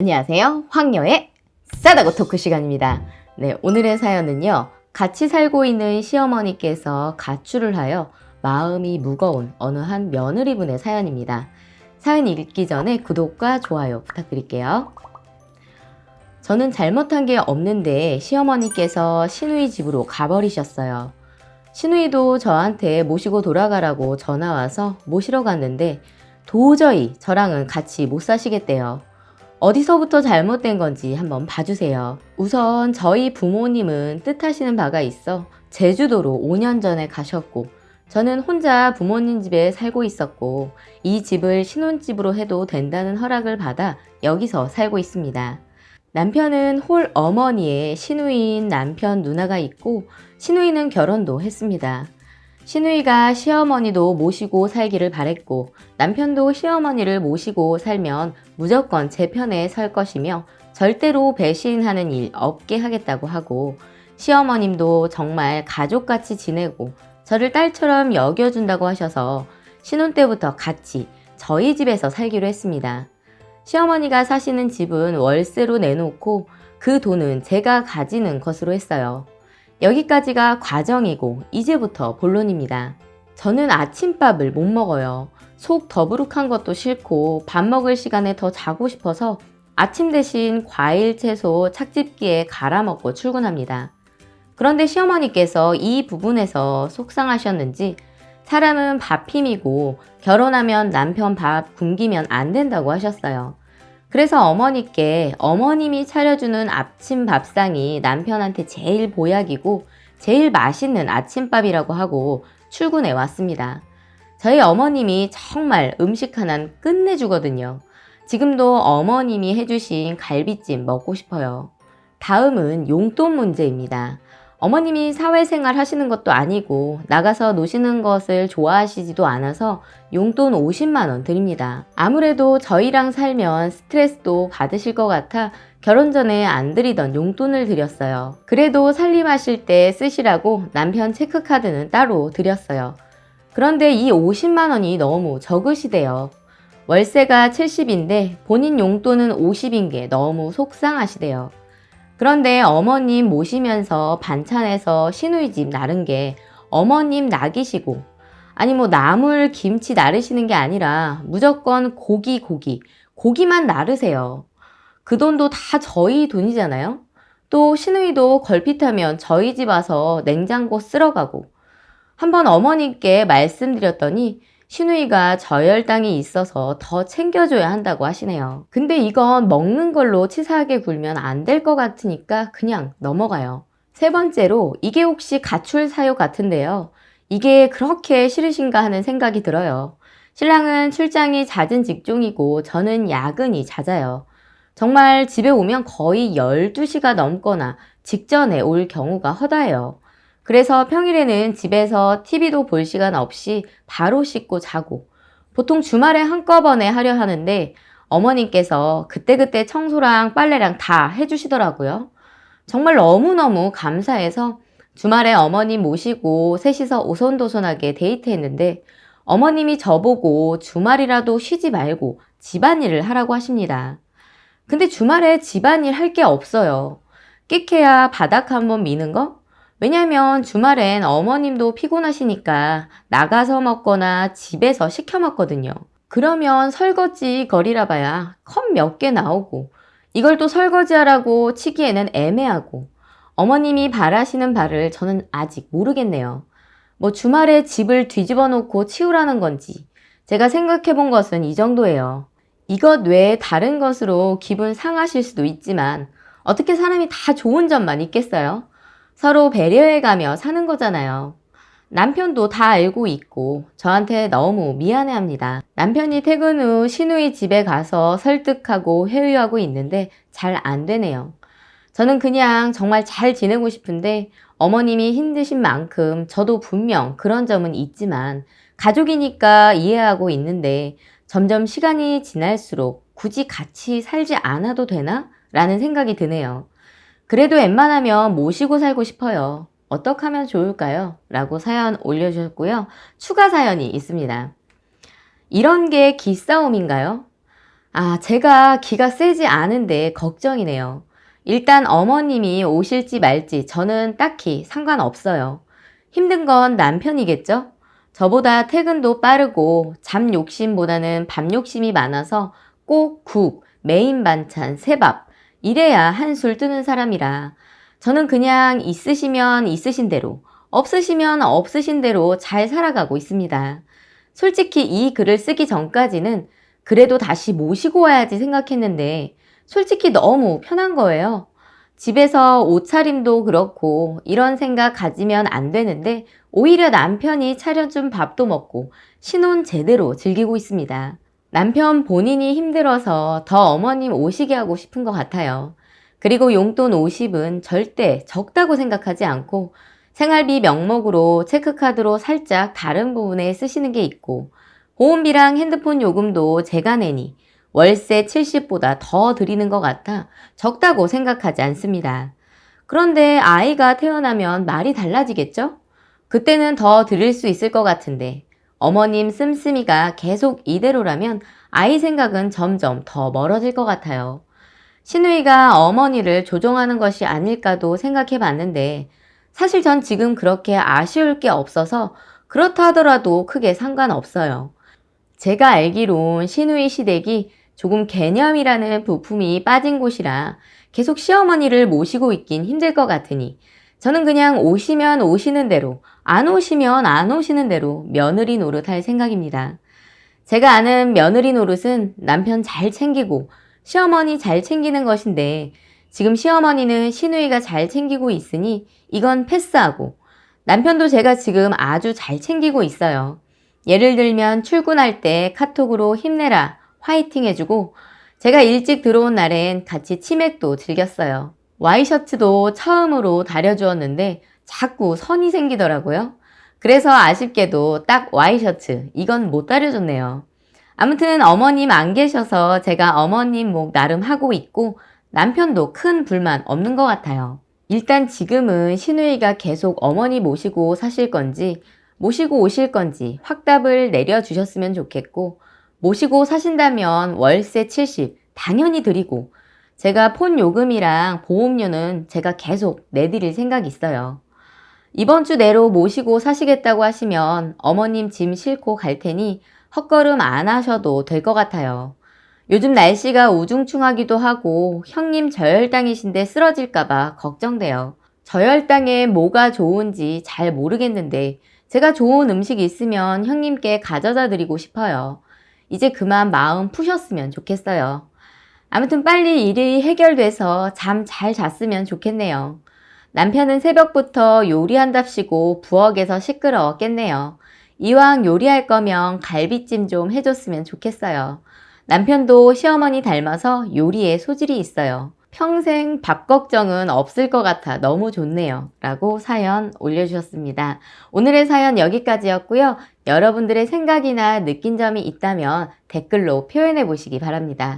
안녕하세요. 황녀의 싸다고 토크 시간입니다. 네, 오늘의 사연은요. 같이 살고 있는 시어머니께서 가출을 하여 마음이 무거운 어느 한 며느리분의 사연입니다. 사연 읽기 전에 구독과 좋아요 부탁드릴게요. 저는 잘못한 게 없는데 시어머니께서 시누이 집으로 가버리셨어요. 시누이도 저한테 모시고 돌아가라고 전화 와서 모시러 갔는데 도저히 저랑은 같이 못 사시겠대요. 어디서부터 잘못된 건지 한번 봐주세요. 우선 저희 부모님은 뜻하시는 바가 있어 제주도로 5년 전에 가셨고 저는 혼자 부모님 집에 살고 있었고 이 집을 신혼집으로 해도 된다는 허락을 받아 여기서 살고 있습니다. 남편은 홀 어머니의 시누이인 남편 누나가 있고 시누이는 결혼도 했습니다. 시누이가 시어머니도 모시고 살기를 바랬고 남편도 시어머니를 모시고 살면 무조건 제 편에 설 것이며 절대로 배신하는 일 없게 하겠다고 하고 시어머님도 정말 가족같이 지내고 저를 딸처럼 여겨준다고 하셔서 신혼 때부터 같이 저희 집에서 살기로 했습니다. 시어머니가 사시는 집은 월세로 내놓고 그 돈은 제가 가지는 것으로 했어요. 여기까지가 과정이고 이제부터 본론입니다. 저는 아침밥을 못 먹어요. 속 더부룩한 것도 싫고 밥 먹을 시간에 더 자고 싶어서 아침 대신 과일, 채소, 착즙기에 갈아 먹고 출근합니다. 그런데 시어머니께서 이 부분에서 속상하셨는지 사람은 밥 힘이고 결혼하면 남편 밥 굶기면 안 된다고 하셨어요. 그래서 어머니께 어머님이 차려주는 아침 밥상이 남편한테 제일 보약이고 제일 맛있는 아침밥이라고 하고 출근해 왔습니다. 저희 어머님이 정말 음식 하나는 끝내주거든요. 지금도 어머님이 해주신 갈비찜 먹고 싶어요. 다음은 용돈 문제입니다. 어머님이 사회생활 하시는 것도 아니고 나가서 노시는 것을 좋아하시지도 않아서 용돈 50만원 드립니다. 아무래도 저희랑 살면 스트레스도 받으실 것 같아 결혼 전에 안 드리던 용돈을 드렸어요. 그래도 살림하실 때 쓰시라고 남편 체크카드는 따로 드렸어요. 그런데 이 50만 원이 너무 적으시대요. 월세가 70인데 본인 용돈은 50인 게 너무 속상하시대요. 그런데 어머님 모시면서 반찬에서 시누이 집 나른 게 어머님 낙이시고 아니 뭐 나물 김치 나르시는 게 아니라 무조건 고기 고기 고기만 나르세요. 그 돈도 다 저희 돈이잖아요. 또 시누이도 걸핏하면 저희 집 와서 냉장고 쓸어가고 한번 어머님께 말씀드렸더니 시누이가 저혈당이 있어서 더 챙겨줘야 한다고 하시네요. 근데 이건 먹는 걸로 치사하게 굴면 안 될 것 같으니까 그냥 넘어가요. 세 번째로 이게 혹시 가출 사유 같은데요. 이게 그렇게 싫으신가 하는 생각이 들어요. 신랑은 출장이 잦은 직종이고 저는 야근이 잦아요. 정말 집에 오면 거의 12시가 넘거나 직전에 올 경우가 허다해요. 그래서 평일에는 집에서 TV도 볼 시간 없이 바로 씻고 자고 보통 주말에 한꺼번에 하려 하는데 어머님께서 그때그때 청소랑 빨래랑 다 해주시더라고요. 정말 너무너무 감사해서 주말에 어머님 모시고 셋이서 오손도손하게 데이트했는데 어머님이 저보고 주말이라도 쉬지 말고 집안일을 하라고 하십니다. 근데 주말에 집안일 할 게 없어요. 끽해야 바닥 한번 미는 거? 왜냐면 주말엔 어머님도 피곤하시니까 나가서 먹거나 집에서 시켜 먹거든요. 그러면 설거지 거리라 봐야 컵 몇 개 나오고 이걸 또 설거지하라고 치기에는 애매하고 어머님이 바라시는 바를 저는 아직 모르겠네요. 뭐 주말에 집을 뒤집어 놓고 치우라는 건지 제가 생각해 본 것은 이 정도예요. 이것 외에 다른 것으로 기분 상하실 수도 있지만 어떻게 사람이 다 좋은 점만 있겠어요? 서로 배려해가며 사는 거잖아요. 남편도 다 알고 있고 저한테 너무 미안해 합니다. 남편이 퇴근 후 시누이 집에 가서 설득하고 회유하고 있는데 잘 안 되네요. 저는 그냥 정말 잘 지내고 싶은데 어머님이 힘드신 만큼 저도 분명 그런 점은 있지만 가족이니까 이해하고 있는데 점점 시간이 지날수록 굳이 같이 살지 않아도 되나? 라는 생각이 드네요. 그래도 웬만하면 모시고 살고 싶어요. 어떻게 하면 좋을까요? 라고 사연 올려주셨고요. 추가 사연이 있습니다. 이런 게 기싸움인가요? 아, 제가 기가 세지 않은데 걱정이네요. 일단 어머님이 오실지 말지 저는 딱히 상관없어요. 힘든 건 남편이겠죠? 저보다 퇴근도 빠르고 잠 욕심보다는 밥 욕심이 많아서 꼭 국, 메인 반찬, 새밥 이래야 한술 뜨는 사람이라 저는 그냥 있으시면 있으신 대로 없으시면 없으신 대로 잘 살아가고 있습니다. 솔직히 이 글을 쓰기 전까지는 그래도 다시 모시고 와야지 생각했는데 솔직히 너무 편한 거예요. 집에서 옷차림도 그렇고 이런 생각 가지면 안 되는데 오히려 남편이 차려준 밥도 먹고 신혼 제대로 즐기고 있습니다. 남편 본인이 힘들어서 더 어머님 오시게 하고 싶은 것 같아요. 그리고 용돈 50은 절대 적다고 생각하지 않고 생활비 명목으로 체크카드로 살짝 다른 부분에 쓰시는 게 있고 보험비랑 핸드폰 요금도 제가 내니 월세 70보다 더 드리는 것 같아 적다고 생각하지 않습니다. 그런데 아이가 태어나면 말이 달라지겠죠? 그때는 더 드릴 수 있을 것 같은데 어머님 씀씀이가 계속 이대로라면 아이 생각은 점점 더 멀어질 것 같아요. 신우이가 어머니를 조종하는 것이 아닐까도 생각해 봤는데 사실 전 지금 그렇게 아쉬울 게 없어서 그렇다 하더라도 크게 상관없어요. 제가 알기론 신우이 시댁이 조금 개념이라는 부품이 빠진 곳이라 계속 시어머니를 모시고 있긴 힘들 것 같으니 저는 그냥 오시면 오시는 대로 안 오시면 안 오시는 대로 며느리 노릇 할 생각입니다. 제가 아는 며느리 노릇은 남편 잘 챙기고 시어머니 잘 챙기는 것인데 지금 시어머니는 시누이가 잘 챙기고 있으니 이건 패스하고 남편도 제가 지금 아주 잘 챙기고 있어요. 예를 들면 출근할 때 카톡으로 힘내라, 화이팅 해주고 제가 일찍 들어온 날엔 같이 치맥도 즐겼어요. 와이셔츠도 처음으로 다려주었는데 자꾸 선이 생기더라고요. 그래서 아쉽게도 딱 와이셔츠, 이건 못 다려줬네요. 아무튼 어머님 안 계셔서 제가 어머님 목 나름 하고 있고 남편도 큰 불만 없는 것 같아요. 일단 지금은 신우이가 계속 어머니 모시고 사실 건지 모시고 오실 건지 확답을 내려주셨으면 좋겠고 모시고 사신다면 월세 70 당연히 드리고 제가 폰 요금이랑 보험료는 제가 계속 내드릴 생각 있어요. 이번 주 내로 모시고 사시겠다고 하시면 어머님 짐 싣고 갈 테니 헛걸음 안 하셔도 될 것 같아요. 요즘 날씨가 우중충하기도 하고 형님 저혈당이신데 쓰러질까봐 걱정돼요. 저혈당에 뭐가 좋은지 잘 모르겠는데 제가 좋은 음식 있으면 형님께 가져다 드리고 싶어요. 이제 그만 마음 푸셨으면 좋겠어요. 아무튼 빨리 일이 해결돼서 잠 잘 잤으면 좋겠네요. 남편은 새벽부터 요리한답시고 부엌에서 시끄러웠겠네요. 이왕 요리할 거면 갈비찜 좀 해줬으면 좋겠어요. 남편도 시어머니 닮아서 요리에 소질이 있어요. 평생 밥 걱정은 없을 것 같아 너무 좋네요. 라고 사연 올려주셨습니다. 오늘의 사연 여기까지였고요. 여러분들의 생각이나 느낀 점이 있다면 댓글로 표현해 보시기 바랍니다.